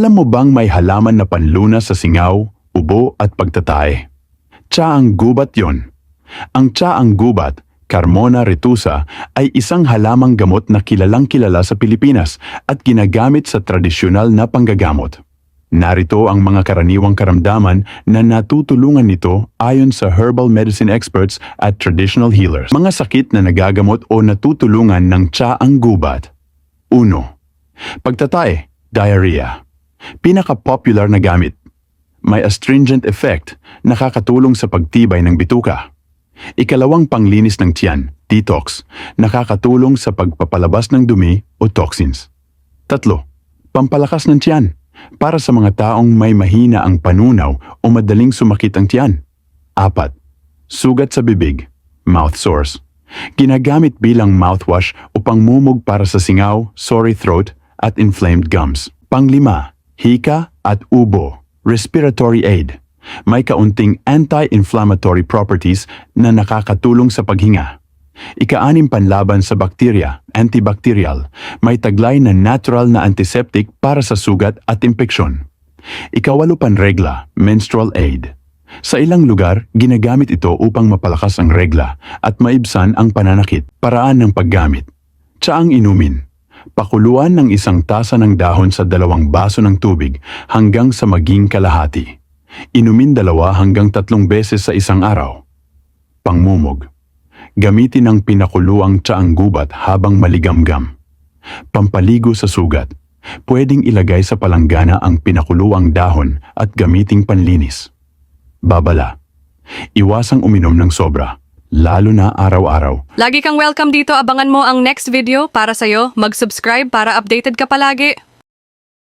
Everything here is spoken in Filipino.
Alam mo bang may halaman na panlunas sa singaw, ubo at pagtatae? Tsaang gubat yon. Ang tsaang gubat, Carmona retusa, ay isang halamang gamot na kilalang kilala sa Pilipinas at ginagamit sa tradisyonal na panggagamot. Narito ang mga karaniwang karamdaman na natutulungan nito ayon sa herbal medicine experts at traditional healers. Mga sakit na nagagamot o natutulungan ng tsaang gubat. 1. Pagtatae, diarrhea. Pinaka-popular na gamit. May astringent effect, nakakatulong sa pagtibay ng bituka. Ikalawang panglinis ng tiyan, detox, nakakatulong sa pagpapalabas ng dumi o toxins. Tatlo, pampalakas ng tiyan, para sa mga taong may mahina ang panunaw o madaling sumakit ang tiyan. Apat, sugat sa bibig, mouth sores. Ginagamit bilang mouthwash o pangmumog para sa singaw, sore throat at inflamed gums. Panglima, hika at ubo, respiratory aid. May kaunting anti-inflammatory properties na nakakatulong sa paghinga. Ikaanim panlaban sa bakterya, antibacterial, may taglay na natural na antiseptic para sa sugat at impeksyon. Ikawalo panregla, menstrual aid. Sa ilang lugar, ginagamit ito upang mapalakas ang regla at maibsan ang pananakit, paraan ng paggamit. Tsaang inumin. Pakuluan ng isang tasa ng dahon sa dalawang baso ng tubig hanggang sa maging kalahati. Inumin dalawa hanggang tatlong beses sa isang araw. Pangmumog. Gamitin ang pinakuluang tsaang gubat habang maligamgam. Pampaligo sa sugat. Pwedeng ilagay sa palanggana ang pinakuluang dahon at gamiting panlinis. Babala. Iwasang uminom ng sobra, lalo na araw-araw. Lagi kang welcome dito. Abangan mo ang next video para sa'yo. Mag-subscribe para updated ka palagi.